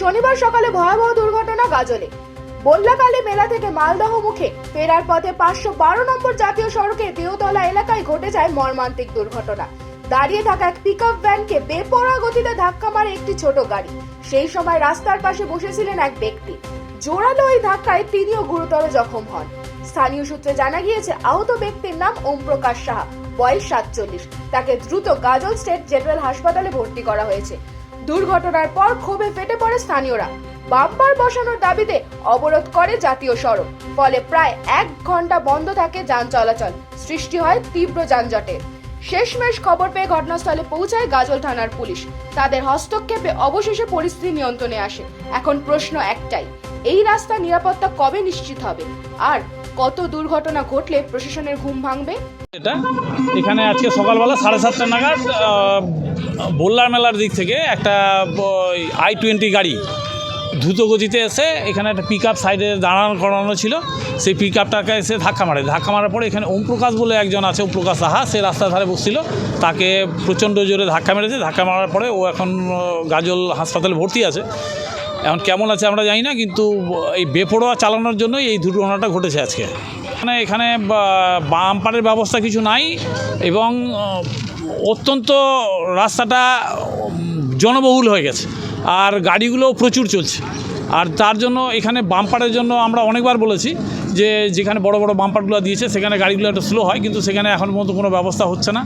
শনিবার সকালে ভয়াবহ দুর্ঘটনা গাজলে। বল্লাকালী মেলা থেকে মালদহ মুখে ফেরার পথে পাঁচশো বারো নম্বর জাতীয় সড়কে দেওতলা এলাকায় ঘটে যায় মর্মান্তিক দুর্ঘটনা। দাঁড়িয়ে থাকা এক পিক আপ ভ্যানকে বেপরোয়া গতিতে ধাক্কা মারে একটি ছোট গাড়ি। সেই সময় রাস্তার পাশে বসেছিলেন এক ব্যক্তি। জোরালো ওই ধাক্কায় তিনিও গুরুতর জখম হন। স্থানীয় সূত্রে জানা গিয়েছে, আহত ব্যক্তির নাম ওম প্রকাশ সাহা, বয়স সাতচল্লিশ। তাকে দ্রুত গাজল স্টেট জেনারেল হাসপাতালে ভর্তি করা হয়েছে। দুর্ঘটনার পর ক্ষোভে ফেটে পড়ে স্থানীয়রা। বাম্পার বসানোর দাবিতে অবরোধ করে জাতীয় সড়ক। ফলে প্রায় এক ঘণ্টা বন্ধ থাকে যান চলাচল। সৃষ্টি হয় তীব্র যানজটের শেষমেশ খবর পেয়ে ঘটনাস্থলে পৌঁছায় গাজল থানার পুলিশ। তাদের হস্তক্ষেপে অবশেষে পরিস্থিতি নিয়ন্ত্রণে আসে। এখন প্রশ্ন একটাই, এই রাস্তা নিরাপত্তা কবে নিশ্চিত হবে? আর কত দুর্ঘটনা ঘটলে প্রশাসনের ঘুম ভাঙবে? এটা এখানে আজকে সকালবেলা সাড়ে সাতটা নাগাদ বোল্লার মেলার দিক থেকে একটা আই টোয়েন্টি গাড়ি দ্রুত গতিতে এসে এখানে একটা পিক আপ সাইডে দাঁড়ানো করানো ছিল। সেই পিক আপটাকে এসে ধাক্কা মারে। ধাক্কা মারার পরে এখানে ওমপ্রকাশ বলে একজন আছে, ওমপ্রকাশ সাহা, সে রাস্তার ধারে বসছিল। তাকে প্রচণ্ড জোরে ধাক্কা মেরেছে। ধাক্কা মারার পরে ও এখন গাজল হাসপাতালে ভর্তি আছে। এখন কেমন আছে আমরা জানি না, কিন্তু, এই বেপরোয়া চালানোর জন্যই এই দুর্ঘটনাটা ঘটেছে আজকে। মানে এখানে বাম্পারের ব্যবস্থা কিছু নাই, এবং অত্যন্ত রাস্তাটা জনবহুল হয়ে গেছে, আর গাড়িগুলোও প্রচুর চলছে। আর তার জন্য এখানে বাম্পারের জন্য আমরা অনেকবার বলেছি যে, যেখানে বড় বড় বাম্পারগুলো দিয়েছে, সেখানে গাড়িগুলো একটু স্লো হয়, কিন্তু সেখানে এখন পর্যন্ত কোনো ব্যবস্থা হচ্ছে না।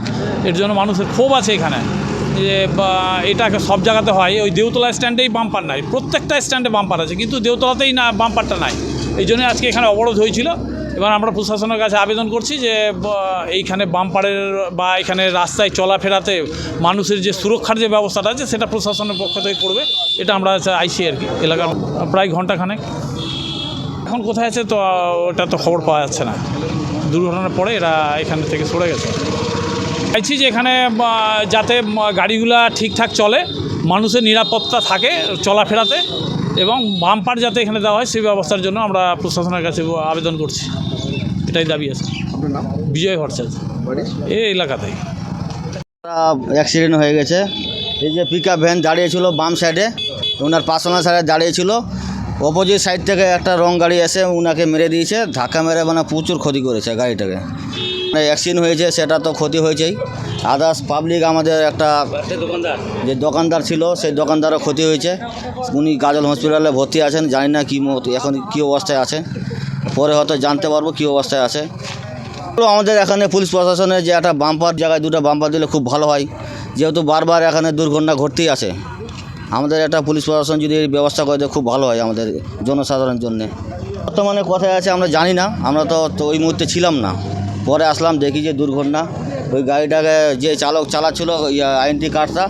এর জন্য মানুষের ক্ষোভ আছে এখানে। যে এটা সব জায়গাতে হয়, ওই দেউতলা স্ট্যান্ডেই বাম্পার নাই। প্রত্যেকটা স্ট্যান্ডে বাম্পার আছে, কিন্তু দেউতলাতেই না, বাম্পারটা নাই। এই জন্য আজকে এখানে অবরোধ হয়েছিল। এবার আমরা প্রশাসনের কাছে আবেদন করছি যে এইখানে বাম্পারের বা এখানে রাস্তায় চলাফেরাতে মানুষের যে সুরক্ষার যে ব্যবস্থাটা আছে, সেটা প্রশাসনের পক্ষ থেকে করবে। এটা আমরা আইসি আর কি, এলাকার প্রায় ঘন্টাখানেক এখন কোথায় আছে তো, ওটা তো খবর পাওয়া যাচ্ছে না। দুর্ঘটনার পরে এরা এখান থেকে সরে গেছে। চাইছি যে এখানে যাতে গাড়িগুলা ঠিকঠাক চলে মানুষের নিরাপত্তা থাকে চলাফেরাতে এবং বাম্পার যাতে এখানে দেওয়া হয় সেই ব্যবস্থার জন্য আমরা প্রশাসনের কাছে আবেদন করছি। এটাই দাবি আছে। বিজয় ভট্টাচার্য। এই এলাকাতেই অ্যাক্সিডেন্ট হয়ে গেছে। এই যে পিক আপ ভ্যান দাঁড়িয়েছিল বাম সাইডে ওনার পার্সোনাল সাইডে দাঁড়িয়েছিল। অপোজিট সাইড থেকে একটা রং গাড়ি এসে ওনাকে মেরে দিয়েছে, ধাক্কা মেরে মানে প্রচুর ক্ষতি করেছে গাড়িটাকে। মানে অ্যাক্সিডেন্ট হয়েছে, সেটা তো ক্ষতি হয়েছেই। আদার্স পাবলিক আমাদের একটা যে দোকানদার ছিল, সেই দোকানদারও ক্ষতি হয়েছে। উনি গাজল হসপিটালে ভর্তি আছেন, জানি না কী মত- এখন কী অবস্থায় আছে। পরে হয়তো জানতে পারব কী অবস্থায় আছে। আমাদের এখানে পুলিশ প্রশাসনের যে একটা বাম্পার জায়গায় দুটো বাম্পার দিলে খুব ভালো হয়। যেহেতু বারবার এখানে দুর্ঘটনা ঘটতেই আছে। আমাদের একটা পুলিশ প্রশাসন যদি ব্যবস্থা করে দেয়, খুব ভালো হয় আমাদের জনসাধারণের জন্যে। বর্তমানে কোথায় আছে, আমরা জানি না, আমরা তো ওই মুহূর্তে ছিলাম না। পরে আসলাম, দেখি যে দুর্ঘটনা। ওই গাড়িটাকে যে চালক চালাচ্ছিল আইনটি কার্ডটা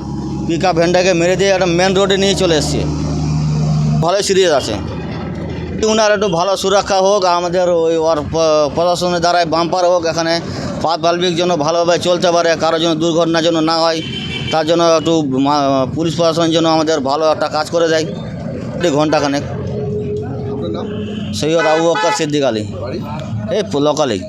পিক আপ ভ্যানটাকে মেরে দিয়ে একটা মেন রোডে নিয়ে চলে এসছে। ভালোই সিরিয়াস আছে। উনার একটু ভালো সুরক্ষা হোক, আমাদের ওই ওর প্রশাসনের দ্বারাই বাম্পার হোক, এখানে পাবলিক যেন ভালোভাবে চলতে পারে, কারোর জন্য দুর্ঘটনা যেন না হয়। তার জন্য একটু পুলিশ প্রশাসনের জন্য আমাদের ভালো একটা কাজ করে দেয়। ঘন্টাখানেক সৈয়দ আবু বক্কর সিদ্দিক আলী। এই লোকালেই